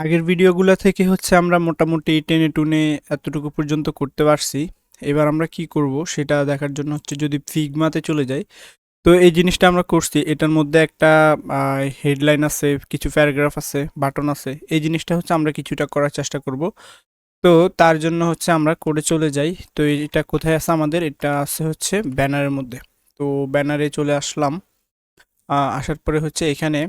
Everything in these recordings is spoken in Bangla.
আগের ভিডিওগুলো থেকে হচ্ছে আমরা মোটামুটি টেনে টুনে এতটুকু পর্যন্ত করতে পারছি। এবার আমরা কি করব সেটা দেখার জন্য হচ্ছে যদি ফিগমাতে চলে যাই, তো এই জিনিসটা আমরা করছি। এটার মধ্যে একটা হেডলাইন আছে, কিছু প্যারাগ্রাফ আছে বাটন আছে। এই জিনিসটা হচ্ছে আমরা কিছুটা করার চেষ্টা করব। তো তার জন্য হচ্ছে আমরা করে চলে যাই। তো এটা কোথায় আছে আমাদের? এটা আছে হচ্ছে ব্যানারের মধ্যে। তো ব্যানারে চলে আসলাম। আসার পরে হচ্ছে এখানে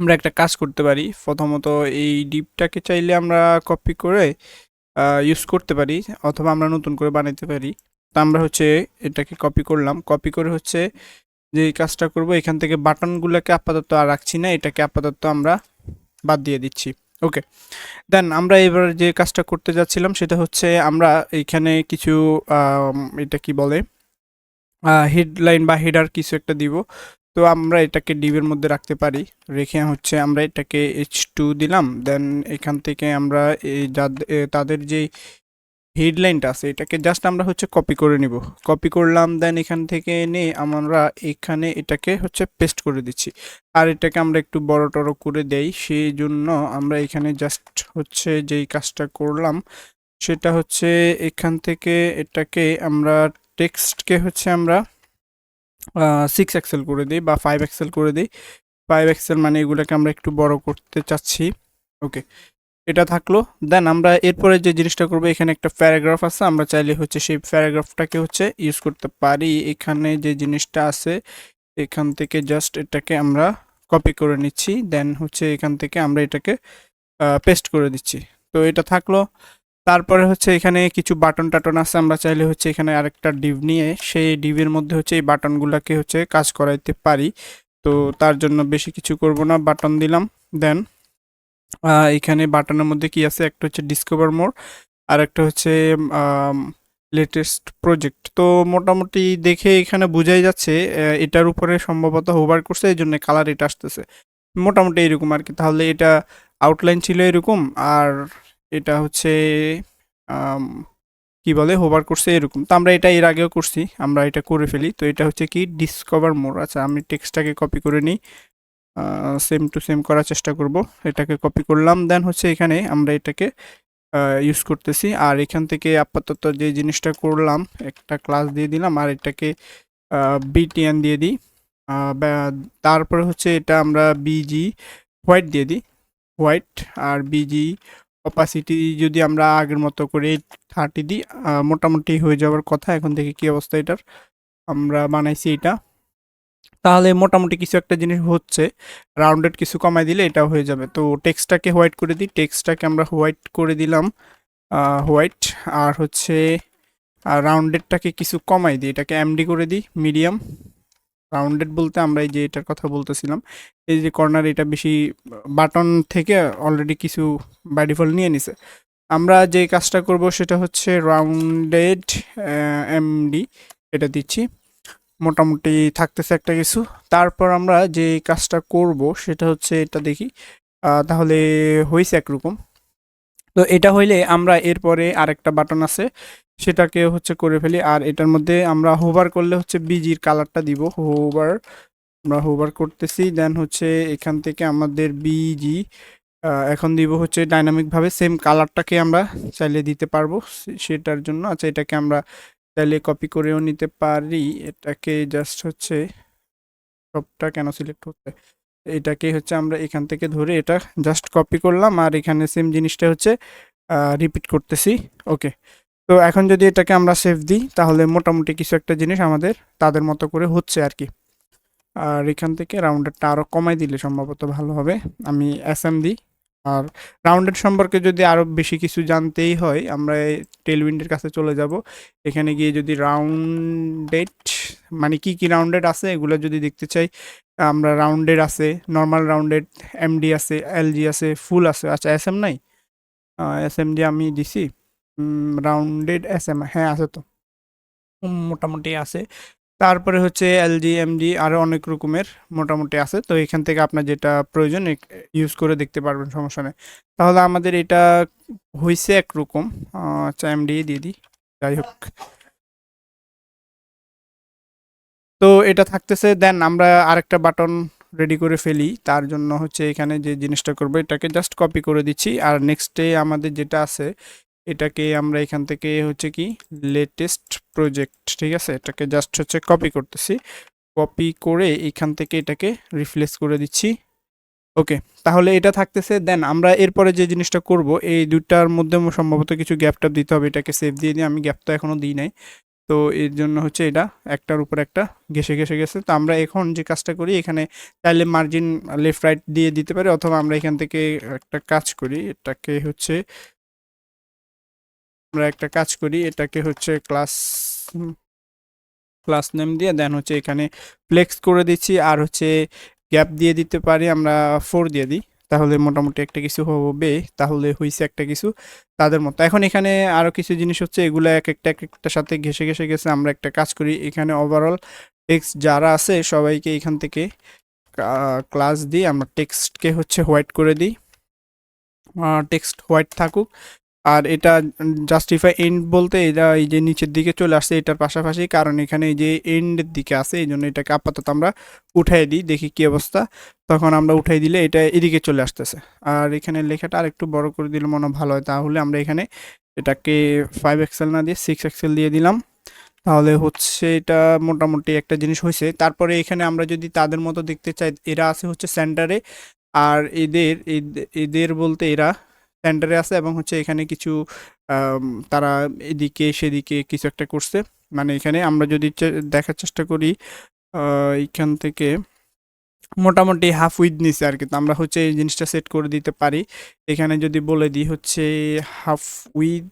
আমরা একটা কাজ করতে পারি। প্রথমত এই ডিপটাকে চাইলে আমরা কপি করে ইউজ করতে পারি অথবা আমরা নতুন করে বানাইতে পারি। তা আমরা হচ্ছে এটাকে কপি করলাম। কপি করে হচ্ছে যে কাজটা করব, এখান থেকে বাটনগুলোকে আপাতত আর রাখছি না, এটাকে আপাতত আমরা বাদ দিয়ে দিচ্ছি। ওকে দেন আমরা এবার যে কাজটা করতে যাচ্ছিলাম সেটা হচ্ছে আমরা এইখানে কিছু এটা কি বলে? হেডলাইন বা হেডার কিছু একটা দিব। তো আমরা এটাকে ডিবের মধ্যে রাখতে পারি। রেখে হচ্ছে আমরা এটাকে এইচ টু দিলাম। দেন এখান থেকে আমরা তাদের যে হেডলাইনটা আছে, এটাকে জাস্ট আমরা হচ্ছে কপি করে নিব। কপি করলাম দেন এখান থেকে এনে আমরা এখানে এটাকে হচ্ছে পেস্ট করে দিচ্ছি। আর এটাকে আমরা একটু বড় টড়ো করে দেই, সেই জন্য আমরা এখানে জাস্ট হচ্ছে যেই কাজটা করলাম, সেটা হচ্ছে এখান থেকে এটাকে আমরা টেক্সটকে হচ্ছে আমরা সিক্স এক্সেল করে দিই বা ফাইভ এক্সেল করে দিই। ফাইভ এক্সেল মানে এগুলোকে আমরা একটু বড় করতে চাচ্ছি। ওকে এটা থাকল। দেন আমরা এরপরে যে জিনিসটা করব, এখানে একটা প্যারাগ্রাফ আছে। আমরা চাইলে হচ্ছে সেই প্যারাগ্রাফটাকে হচ্ছে ইউজ করতে পারি। এখানে যে জিনিসটা আছে, এখান থেকে জাস্ট এটাকে আমরা কপি করে নিচ্ছি। দেন হচ্ছে এখান থেকে আমরা এটাকে পেস্ট করে দিচ্ছি। তো এটা থাকল। তারপরে হচ্ছে এখানে কিছু বাটন টাটন আছে, আমরা চাইলে হচ্ছে এখানে আরেকটা ডিভ নিয়ে সেই ডিভের মধ্যে হচ্ছে এই বাটনগুলোকে হচ্ছে কাজ করাইতে পারি। তো তার জন্য বেশি কিছু করব না, বাটন দিলাম, দেন এখানে বাটনের মধ্যে কি আছে? একটা হচ্ছে ডিসকভার মোর আর একটা হচ্ছে লেটেস্ট প্রজেক্ট তো মোটামুটি দেখে এখানে বোঝাই যাচ্ছে এটার উপরে সম্ভবত হোভার করছে, এই জন্য কালার এটা আসতেছে। মোটামুটি এরকম আর কি, তাহলে এটা আউটলাইন ছিল এরকম, আর এটা হচ্ছে কি বলে হোভার করছে এরকম। তো আমরা এটা এর আগেও করছি, আমরা এটা করে ফেলি। তো এটা হচ্ছে কি ডিসকভার মোর আচ্ছা আমি টেক্সটটাকে কপি করে নিই। সেম টু সেম করার চেষ্টা করব। এটাকে কপি করলাম দেন হচ্ছে এখানে আমরা এটাকে ইউজ করতেছি। আর এখান থেকে আপাতত যে জিনিসটা করলাম, একটা ক্লাস দিয়ে দিলাম, আর এটাকে বিটিএন দিয়ে দিই। তারপরে হচ্ছে এটা আমরা বিজি হোয়াইট দিয়ে দিই। হোয়াইট আর বিজি অপাসিটি যদি আমরা আগের মতো করে থার্টি দিই মোটামুটি হয়ে যাওয়ার কথা। এখন থেকে কি অবস্থা এটার। আমরা বানাইছি এটা। তাহলে মোটামুটি কিছু একটা জিনিস হচ্ছে রাউন্ডেড কিছু কমাই দিলে এটা হয়ে যাবে। তো টেক্সটটাকে হোয়াইট করে দিই। টেক্সটটাকে আমরা হোয়াইট করে দিলাম হোয়াইট আর হচ্ছে রাউন্ডেডটাকে কিছু কমাই দিই। এটাকে এমডি করে দিই মিডিয়াম রাউন্ডেড বলতে আমরা এই যে এটার কথা বলতেছিলাম, এই যে কর্নার এটা বেশি বাটন থেকে অলরেডি কিছু বাই ডিফল্ট নিয়ে নিছে। আমরা যে কাজটা করব সেটা হচ্ছে রাউন্ডেড এমডি এটা দিচ্ছি। মোটামুটি থাকতেছে একটা কিছু। তারপর আমরা যে কাজটা করব সেটা হচ্ছে এটা দেখি। তাহলে হয়েছে একরকম। তো এটা হইলে আমরা এরপরে আরেকটা বাটন আছে, সেটাকে হচ্ছে করে ফেলি। আর এটার মধ্যে আমরা হোভার করলে হচ্ছে বিজির কালারটা দিব। হোভার আমরা হোভার করতেছি। দেন হচ্ছে এখান থেকে আমাদের বিজি এখন দিব হচ্ছে ডাইনামিকভাবে সেম কালারটাকে আমরা চাইলে দিতে পারব সেটার জন্য। আচ্ছা এটাকে আমরা চাইলে কপি করেও নিতে পারি। এটাকে জাস্ট হচ্ছে সবটা কেন সিলেক্ট হচ্ছে? এটাকে হচ্ছে আমরা এখান থেকে ধরে এটা জাস্ট কপি করলাম আর এখানে সেম জিনিসটা হচ্ছে রিপিট করতেছি। ওকে তো এখন যদি এটাকে আমরা সেভ দিই, তাহলে মোটামুটি কিছু একটা জিনিস আমাদের তাদের মতো করে হচ্ছে আর কি। আর এখান থেকে রাউন্ডেডটা আরও কমাই দিলে সম্ভবত ভালো হবে। আমি এস এম দিই। আর রাউন্ডেড সম্পর্কে যদি আরও বেশি কিছু জানতেই হয়, আমরা টেলউইন্ডের কাছে চলে যাব। এখানে গিয়ে যদি রাউন্ডেড মানে কি কি রাউন্ডেড আছে এগুলো যদি দেখতে চাই, আমরা রাউন্ডেড আছে নর্মাল রাউন্ডেড এমডি আছে এলজি আছে ফুল আছে। আচ্ছা এস এম নাই? এস এম ডি আমি দিছি। রাউন্ডেড এস এম হ্যাঁ আছে তো। মোটামুটি আছে। তারপরে হচ্ছে এলজি এমজি আরও অনেক রকমের মোটামুটি আছে। তো এখান থেকে আপনার যেটা প্রয়োজন ইউজ করে দেখতে পারবেন, সমস্যা নেই। তাহলে আমাদের এটা হয়েছে একরকম। আচ্ছা এমডি দিয়ে দিই। যাই হোক। তো এটা থাকতেছে, দেন আমরা আরেকটা বাটন রেডি করে ফেলি। তার জন্য হচ্ছে এখানে যে জিনিসটা করব, এটাকে জাস্ট কপি করে দিচ্ছি। আর নেক্সটে আমাদের যেটা আছে, এটাকে আমরা এখান থেকে হচ্ছে কি লেটেস্ট প্রজেক্ট ঠিক আছে? এটাকে জাস্ট হচ্ছে কপি করতেছি। কপি করে এখান থেকে এটাকে রিপ্লেস করে দিচ্ছি। ওকে, তাহলে এটা থাকতেছে। দেন আমরা এরপরে যে জিনিসটা করব, এই দুটার মধ্যে সম্ভবত কিছু গ্যাপ ট্যাপ দিতে হবে। এটাকে সেভ দিয়ে দিই। আমি গ্যাপ তো এখনও দিই নাই। তো এর জন্য হচ্ছে এটা একটার উপর একটা ঘেসে ঘেসে গেছে। তো আমরা এখন যে কাজটা করি, এখানে চাইলে মার্জিন লেফট রাইট দিয়ে দিতে পারি অথবা আমরা এখান থেকে একটা কাজ করি, এটাকে হচ্ছে আমরা একটা কাজ করি, এটাকে হচ্ছে ক্লাস ক্লাস নেম দিয়ে দেন হচ্ছে এখানে ফ্লেক্স করে দিচ্ছি, আর হচ্ছে গ্যাপ দিয়ে দিতে পারি, আমরা ফোর দিয়ে দিই। তাহলে মোটামুটি একটা কিছু হবে, তাহলে হয়েছে একটা কিছু তাদের মতো। এখন এখানে আরও কিছু জিনিস হচ্ছে, এগুলো এক একটা, এক একটার সাথে ঘেসে ঘেসে গেছে। আমরা একটা কাজ করি, এখানে ওভারঅল টেক্সট যারা আছে সবাইকে এখান থেকে ক্লাস দিই। আমরা টেক্সটকে হচ্ছে হোয়াইট করে দিই। টেক্সট হোয়াইট থাকুক। আর এটা জাস্টিফাই এন্ড বলতে এটা এই যে নিচের দিকে চলে আসছে, এটার পাশাপাশি কারণ এখানে এই যে এন্ডের দিকে আছে, এই জন্য এটাকে আপাতত আমরা উঠাই দিই, দেখি কি অবস্থা। তখন আমরা উঠাই দিলে এটা এদিকে চলে আসতেছে। আর এখানে লেখাটা আর একটু বড় করে দিলে মনে ভালো হয়, তাহলে আমরা এখানে এটাকে ফাইভ এক্সেল না দিয়ে সিক্স এক্সেল দিয়ে দিলাম। তাহলে হচ্ছে এটা মোটামুটি একটা জিনিস হয়েছে। তারপরে এখানে আমরা যদি তাদের মতো দেখতে চাই, এরা আছে হচ্ছে সেন্টারে আর এদের, এদ- এদের বলতে এরা সেন্টারে আছে এবং হচ্ছে এখানে কিছু তারা এদিকে সেদিকে কিছু একটা করছে। মানে এখানে আমরা যদি দেখার চেষ্টা করি এইখান থেকে মোটামুটি হাফ উইথ নিচে আর কি। তো আমরা হচ্ছে এই জিনিসটা সেট করে দিতে পারি। এখানে যদি বলে দিই হচ্ছে হাফ উইথ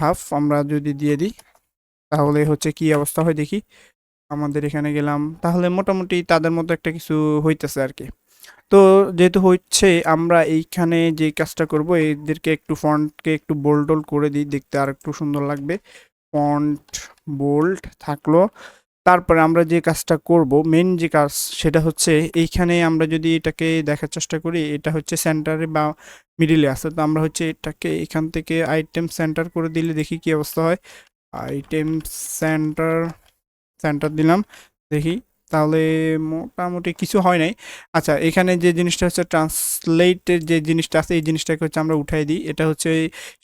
হাফ আমরা যদি দিয়ে দিই, তাহলে হচ্ছে কি অবস্থা হয় দেখি। আমাদের এখানে গেলাম, তাহলে মোটামুটি তাদের মতো একটা কিছু হইতেছে আর কি। তো যেহেতু হচ্ছে আমরা এইখানে যে কাজটা করব, এদেরকে একটু ফন্টকে একটু বোল্ড করে দিই, দেখতে আর একটু সুন্দর লাগবে। ফন্ট বোল্ড থাকল। তারপরে আমরা যে কাজটা করব মেন যে কাজ সেটা হচ্ছে এইখানে আমরা যদি এটাকে দেখার চেষ্টা করি, এটা হচ্ছে সেন্টারে বা মিডিলে আছে। তো আমরা হচ্ছে এটাকে এখান থেকে আইটেম সেন্টার করে দিলে দেখি কি অবস্থা হয়। আইটেম সেন্টার সেন্টার দিলাম, দেখি। তাহলে মোটামুটি কিছু হয় নাই। আচ্ছা এখানে যে জিনিসটা হচ্ছে ট্রান্সলেটের যে জিনিসটা আছে, এই জিনিসটাকে হচ্ছে আমরা উঠাই দিই। এটা হচ্ছে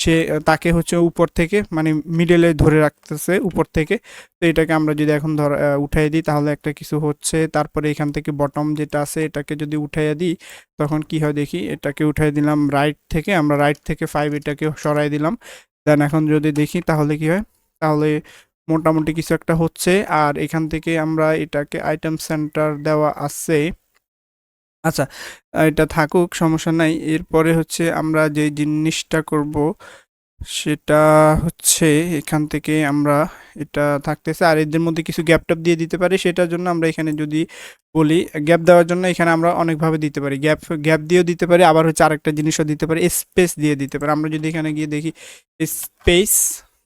সে, তাকে হচ্ছে উপর থেকে মানে মিডলে ধরে রাখতেছে উপর থেকে। তো এটাকে আমরা যদি এখন ধর উঠাই দিই, তাহলে একটা কিছু হচ্ছে। তারপরে এখান থেকে বটম যেটা আছে, এটাকে যদি উঠাইয়া দিই, তখন কি হয় দেখি? এটাকে উঠাই দিলাম রাইট থেকে, আমরা রাইট থেকে ফাইভ এটাকে সরাই দিলাম। দেন এখন যদি দেখি, তাহলে কি হয়? তাহলে মোটামুটি কিছু একটা হচ্ছে। আর এখান থেকে আমরা এটাকে আইটেম সেন্টার দেওয়া আছে। আচ্ছা এটা থাকুক, সমস্যা নাই। এরপরে হচ্ছে আমরা যে জিনিসটা করব, সেটা হচ্ছে এখান থেকে আমরা এটা থাকতেছে। আর এদের মধ্যে কিছু গ্যাপ ট্যাপ দিয়ে দিতে পারি, সেটার জন্য আমরা এখানে যদি বলি গ্যাপ দেওয়ার জন্য এখানে আমরা অনেকভাবে দিতে পারি। গ্যাপ গ্যাপ দিয়েও দিতে পারি, আবার হচ্ছে আরেকটা জিনিসও দিতে পারি। স্পেস দিয়ে দিতে পারি। আমরা যদি এখানে গিয়ে দেখি স্পেস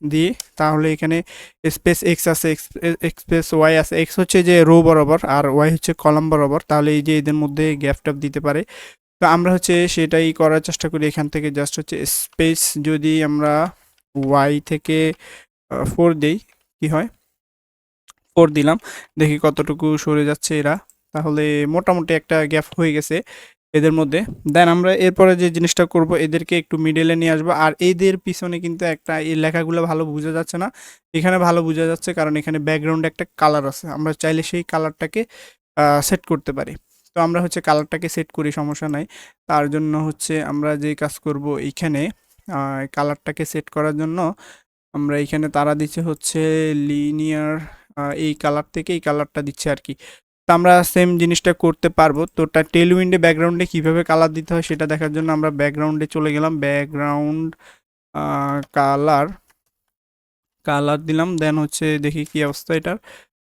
দিয়ে তাহলে এখানে স্পেস এক্স আছে এক্সপ্রেস ওয়াই আছে এক্স হচ্ছে যে রো বরাবর আর ওয়াই হচ্ছে কলাম বরাবর, তাহলে এই যে এদের মধ্যে গ্যাপ ট্যাপ দিতে পারে। তো আমরা হচ্ছে সেটাই করার চেষ্টা করি এখান থেকে জাস্ট হচ্ছে স্পেস যদি আমরা ওয়াই থেকে ফোর দেই, কি হয়? ফোর দিলাম, দেখি কতটুকু সরে যাচ্ছে এরা। তাহলে মোটামুটি একটা গ্যাপ হয়ে গেছে। এদের মধ্যে। দেন আমরা এরপরে যে জিনিসটা করব, এদেরকে একটু মিডেলে নিয়ে আসব। আর এদের পিছনে কিন্তু একটা এই লেখাগুলো ভালো বোঝা যাচ্ছে না। এখানে ভালো বোঝা যাচ্ছে কারণ এখানে ব্যাকগ্রাউন্ডে একটা কালার আছে। আমরা চাইলে সেই কালারটাকে সেট করতে পারি। তো আমরা হচ্ছে কালারটাকে সেট করি, সমস্যা নাই। তার জন্য হচ্ছে আমরা যে কাজ করব এইখানে কালারটাকে সেট করার জন্য আমরা এইখানে তারা দিচ্ছে হচ্ছে লিনিয়ার এই কালার থেকে এই কালারটা দিচ্ছে আর কি। তো আমরা সেম জিনিসটা করতে পারব। তো তা টেল উইন্ডে ব্যাকগ্রাউন্ডে কীভাবে কালার দিতে হয় সেটা দেখার জন্য আমরা ব্যাকগ্রাউন্ডে চলে গেলাম। ব্যাকগ্রাউন্ড কালার কালার দিলাম। দেন হচ্ছে দেখি কি অবস্থা এটার।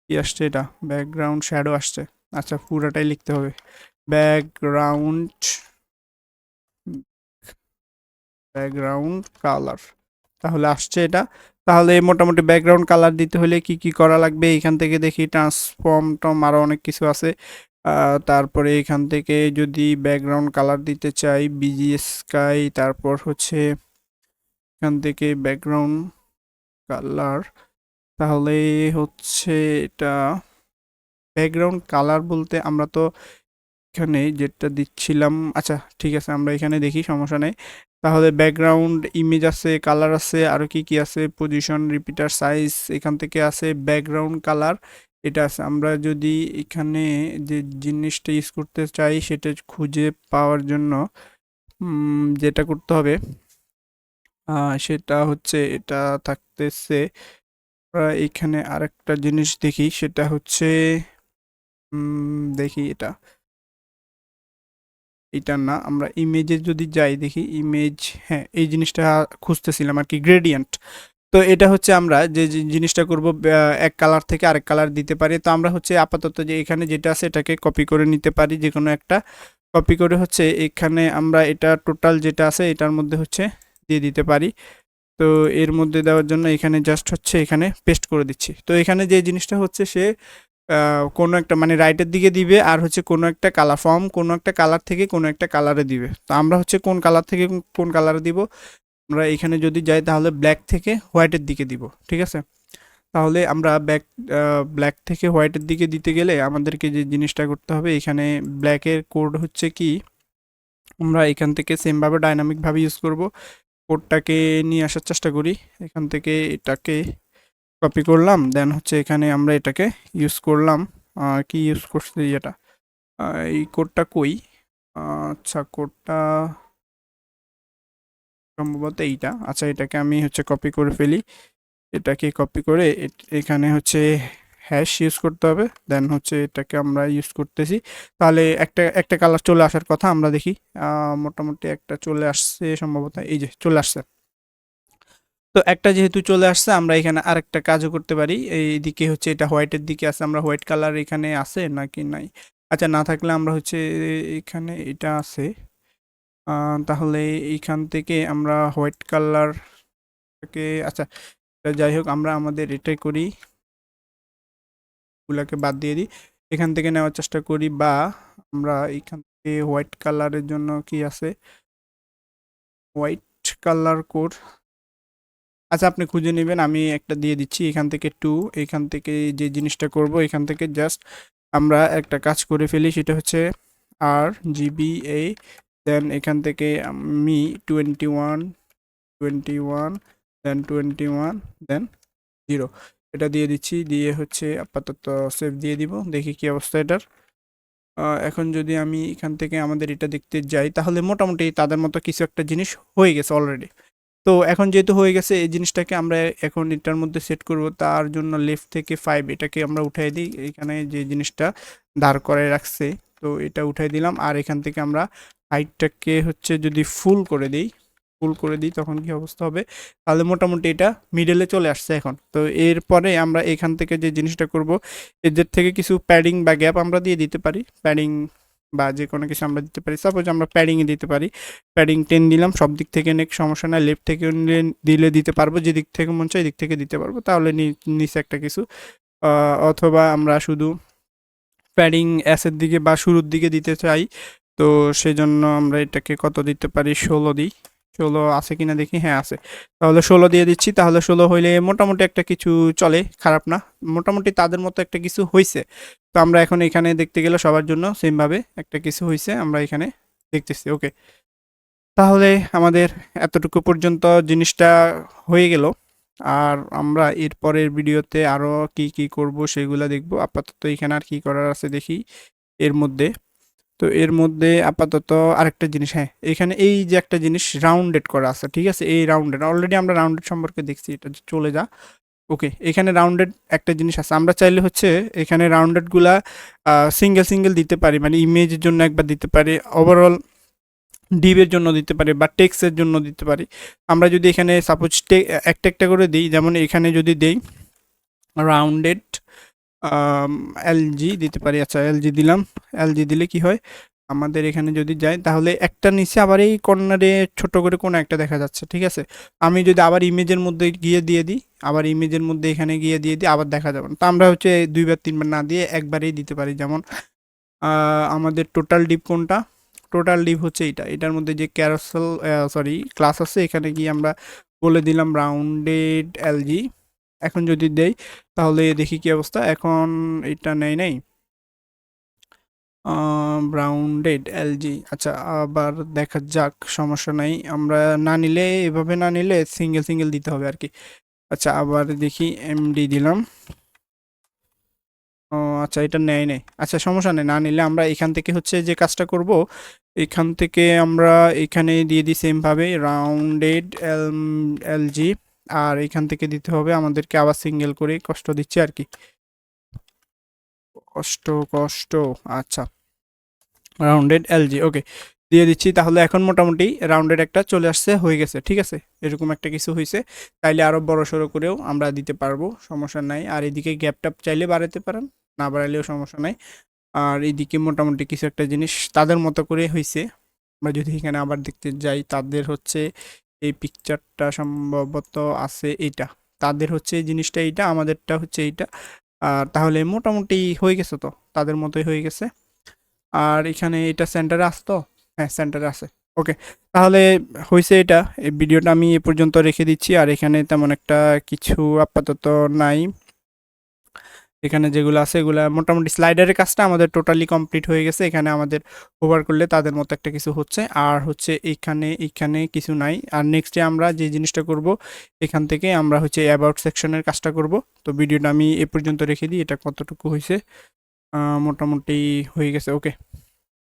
কি আসছে এটা? ব্যাকগ্রাউন্ড শ্যাডো আসছে। আচ্ছা পুরোটাই লিখতে হবে। ব্যাকগ্রাউন্ড ব্যাকগ্রাউন্ড কালার তাহলে আসছে এটা। তাহলে মোটামুটি ব্যাকগ্রাউন্ড কালার দিতে হলে কি কি করা লাগবে? এখান থেকে দেখি ট্রান্সফর্ম টম আরও অনেক কিছু আছে। তারপরে এখান থেকে যদি ব্যাকগ্রাউন্ড কালার দিতে চাই বিজি স্কাই তারপর হচ্ছে এখান থেকে ব্যাকগ্রাউন্ড কালার তাহলে হচ্ছে এটা ব্যাকগ্রাউন্ড কালার বলতে আমরা তো এখানে যেটা দিচ্ছিলাম আচ্ছা ঠিক আছে, আমরা এখানে দেখি, সমস্যা নেই। তাহলে ব্যাকগ্রাউন্ড ইমেজ আছে কালার আছে আরও কি কি আছে? পজিশন রিপিটার সাইজ এখান থেকে আছে ব্যাকগ্রাউন্ড কালার এটা আছে, আমরা যদি এখানে যে জিনিসটা ইউজ করতে চাই, সেটা খুঁজে পাওয়ার জন্য যেটা করতে হবে সেটা হচ্ছে, এটা থাকতেছে, আমরা এখানে আরেকটা জিনিস দেখি, সেটা হচ্ছে দেখি এটা। এটা না, আমরা ইমেজে যদি যাই দেখি ইমেজ হ্যাঁ এই জিনিসটা খুঁজতেছিলাম আর কি গ্রেডিয়েন্ট তো এটা হচ্ছে আমরা যে জিনিসটা করব এক কালার থেকে আরেক কালার দিতে পারি। তো আমরা হচ্ছে আপাতত যে এখানে যেটা আছে, এটাকে কপি করে নিতে পারি যে কোনো একটা। কপি করে হচ্ছে এখানে আমরা এটা টোটাল যেটা আছে, এটার মধ্যে হচ্ছে দিয়ে দিতে পারি। তো এর মধ্যে দেওয়ার জন্য এখানে জাস্ট হচ্ছে এখানে পেস্ট করে দিচ্ছি। তো এখানে যে জিনিসটা হচ্ছে, সে কোনো একটা মানে রাইটের দিকে দিবে আর হচ্ছে কোনো একটা কালার ফর্ম কোনো একটা কালার থেকে কোনো একটা কালারে দিবে। তো আমরা হচ্ছে কোন কালার থেকে কোন কালারে দিব? আমরা এখানে যদি যাই তাহলে ব্ল্যাক থেকে হোয়াইটের দিকে দিব, ঠিক আছে? তাহলে আমরা ব্যাক ব্ল্যাক থেকে হোয়াইটের দিকে দিতে গেলে আমাদেরকে যে জিনিসটা করতে হবে, এখানে ব্ল্যাকের কোড হচ্ছে কি? আমরা এখান থেকে সেমভাবে ডাইনামিকভাবে ইউজ করব। কোডটাকে নিয়ে আসার চেষ্টা করি। এখান থেকে এটাকে কপি করলাম দেন হচ্ছে এখানে আমরা এটাকে ইউজ করলাম। কি ইউজ করছি এটা? এই কোডটা কই? আচ্ছা কোডটা সম্ভবত এইটা। আচ্ছা এটাকে আমি হচ্ছে কপি করে ফেলি। এটাকে কপি করে এখানে হচ্ছে হ্যাশ ইউজ করতে হবে। দেন হচ্ছে এটাকে আমরা ইউজ করতেছি। তাহলে একটা একটা কালার চলে আসার কথা আমরা দেখি। মোটামুটি একটা চলে আসছে সম্ভবত। এই যে, চলে আসছে। তো একটা যেহেতু চলে আসছে, আমরা এখানে আরেকটা কাজও করতে পারি। এইদিকে হচ্ছে এটা হোয়াইটের দিকে আছে, আমরা হোয়াইট কালার এখানে আছে নাকি নাই? আচ্ছা না থাকলে আমরা হচ্ছে এখানে এটা আছে। তাহলে এইখান থেকে আমরা হোয়াইট কালারকে আচ্ছা যাই হোক, আমরা আমাদের এটাই করি। গুলাকে বাদ দিয়ে দিই। এখান থেকে নেওয়ার চেষ্টা করি বা আমরা এখান থেকে হোয়াইট কালারের জন্য কি আছে? হোয়াইট কালার কোড আচ্ছা আপনি খুঁজে নেবেন, আমি একটা দিয়ে দিচ্ছি, এখান থেকে টু এখান থেকে যে জিনিসটা করব, এখান থেকে জাস্ট আমরা একটা কাজ করে ফেলি, সেটা হচ্ছে আর জিবি এ দেন এখান থেকে আমি twenty one twenty one then twenty one then zero এটা দিয়ে দিচ্ছি, দিয়ে হচ্ছে আপাতত সেভ দিয়ে দিব, দেখি কি অবস্থা এটার। এখন যদি আমি এখান থেকে আমাদের এটা দেখতে যাই, তাহলে মোটামুটি তাদের মতো কিছু একটা জিনিস হয়ে গেছে অলরেডি তো এখন যেহেতু হয়ে গেছে, এই জিনিসটাকে আমরা এখন এটার মধ্যে সেট করব। তার জন্য লেফট থেকে ফাইভ এটাকে আমরা উঠাই দিই। এখানে যে জিনিসটা দাঁড় করায় রাখছে, তো এটা উঠাই দিলাম। আর এখান থেকে আমরা হাইটটাকে হচ্ছে যদি ফুল করে দিই ফুল করে দিই, তখন কি অবস্থা হবে? তাহলে মোটামুটি এটা মিডলে চলে আসছে এখন। তো এরপরে আমরা এখান থেকে যে জিনিসটা করব, এদের থেকে কিছু প্যাডিং বা গ্যাপ আমরা দিয়ে দিতে পারি। প্যাডিং বা যে কোনো কিছু আমরা দিতে পারি। সাপোজ আমরা প্যাডিংয়ে দিতে পারি। প্যাডিং টেন দিলাম, সব দিক থেকে নেক সমস্যা না লেফট থেকে দিলে দিতে পারব। যে দিক থেকে মন চাই দিক থেকে দিতে পারব। তাহলে নিচে একটা কিছু। অথবা আমরা শুধু প্যাডিং অ্যাসের দিকে বা শুরুর দিকে দিতে চাই। তো সেজন্য আমরা এটাকে কত দিতে পারি? ষোলো দিই। ষোলো আছে কিনা দেখি হ্যাঁ আছে। তাহলে ষোলো দিয়ে দিচ্ছি, তাহলে ষোলো হইলে মোটামুটি একটা কিছু চলে, খারাপ না। মোটামুটি তাদের মতো একটা কিছু হয়েছে তো আমরা এখন এখানে দেখতে গেলে সবার জন্য সেমভাবে একটা কিছু হয়েছে আমরা এখানে দেখতেছি ওকে তাহলে আমাদের এতটুকু পর্যন্ত জিনিসটা হয়ে গেল। আর আমরা এর পরের ভিডিওতে আরও কি কি করব সেগুলো দেখব। আপাতত এখানে আর কি করার আছে দেখি এর মধ্যে। তো এর মধ্যে আপাতত আরেকটা জিনিস হ্যাঁ এখানে এই যে একটা জিনিস রাউন্ডেড করা আছে, ঠিক আছে? এই রাউন্ডেড অলরেডি আমরা রাউন্ডেড সম্পর্কে দেখছি, এটা চলে যা। ওকে এখানে রাউন্ডেড একটা জিনিস আছে, আমরা চাইলে হচ্ছে এখানে রাউন্ডেডগুলা সিঙ্গেল সিঙ্গেল দিতে পারি মানে ইমেজের জন্য একবার দিতে পারি ওভারঅল ডিবের জন্য দিতে পারি বা টেক্সের জন্য দিতে পারি। আমরা যদি এখানে সাপোজ একটা একটা করে দিই, যেমন এখানে যদি দেই রাউন্ডেড এলজি দিতে পারি আচ্ছা এলজি দিলাম। এলজি দিলে কি হয়? আমাদের এখানে যদি যাই তাহলে একটা নিচে আবার এই কর্নারে ছোট করে কোনো একটা দেখা যাচ্ছে, ঠিক আছে? আমি যদি আবার ইমেজের মধ্যে গিয়ে দিয়ে দিই, আবার ইমেজের মধ্যে এখানে গিয়ে দিয়ে দিই, আবার দেখা যাবে না। তো আমরা হচ্ছে দুইবার, তিনবার না দিয়ে একবারেই দিতে পারি। যেমন আমাদের টোটাল ডিপ কোনটা? টোটাল ডিপ হচ্ছে এটা এটার মধ্যে যে ক্যারোসেল সরি ক্লাস আছে, এখানে গিয়ে আমরা বলে দিলাম রাউন্ডেড এলজি এখন যদি দেই, তাহলে দেখি কি অবস্থা। এখন এটা নেই নেই। ব্রাউন্ডেড এলজি আচ্ছা আবার দেখা যাক, সমস্যা নাই। আমরা না নিলে, এভাবে না নিলে সিঙ্গেল সিঙ্গেল দিতে হবে আর কি আচ্ছা আবার দেখি এমডি দিলাম। ও আচ্ছা এটা নেয় নেই। আচ্ছা সমস্যা নেই, না নিলে আমরা এখান থেকে হচ্ছে যে কাজটা করব, এখান থেকে আমরা এখানে দিয়ে দিই সেমভাবে রাউন্ডেড এল এলজি আর এখান থেকে দিতে হবে আমাদেরকে আবার সিঙ্গেল করে কষ্ট দিচ্ছে আর কি কষ্ট কষ্ট আচ্ছা। রাউন্ডেড এলজি ওকে দিয়ে দিচ্ছি, তাহলে এখন মোটামুটি রাউন্ডেড একটা চলে আসছে, হয়ে গেছে, ঠিক আছে? এরকম একটা কিছু হয়েছে তাইলে আরও বড় সড়ো করেও আমরা দিতে পারব, সমস্যা নাই। আর এদিকে গ্যাপটা চাইলে বাড়াতে পারেন, না বাড়ালেও সমস্যা নাই। আর এদিকে মোটামুটি কিছু একটা জিনিস তাদের মতো করে হয়েছে আমরা যদি এখানে আবার দেখতে যাই, তাদের হচ্ছে এই পিকচারটা সম্ভবত আছে এইটা। তাদের হচ্ছে জিনিসটা এইটা, আমাদেরটা হচ্ছে এইটা। আর তাহলে মোটামুটি হয়ে গেছে তো? তাদের মতোই হয়ে গেছে। আর এখানে এটা সেন্টারে আছে তো? হ্যাঁ সেন্টারে আছে। ওকে তাহলে হয়েছে এটা। এই ভিডিওটা আমি এ পর্যন্ত রেখে দিচ্ছি। আর এখানে তেমন একটা কিছু আপাতত নাই। এখানে যেগুলো আছে, এগুলো মোটামুটি স্লাইডারের কাজটা আমাদের টোটালি কমপ্লিট হয়ে গেছে। এখানে আমাদের ওভার করলে তাদের মতো একটা কিছু হচ্ছে। আর হচ্ছে এখানে এখানে কিছু নাই। আর নেক্সটে আমরা যে জিনিসটা করব, এখান থেকে আমরা হচ্ছে অ্যাবাউট সেকশনের কাজটা করব। তো ভিডিওটা আমি এ পর্যন্ত রেখে দিই। এটা কতটুকু হয়েছে? মোটামুটি হয়ে গেছে ওকে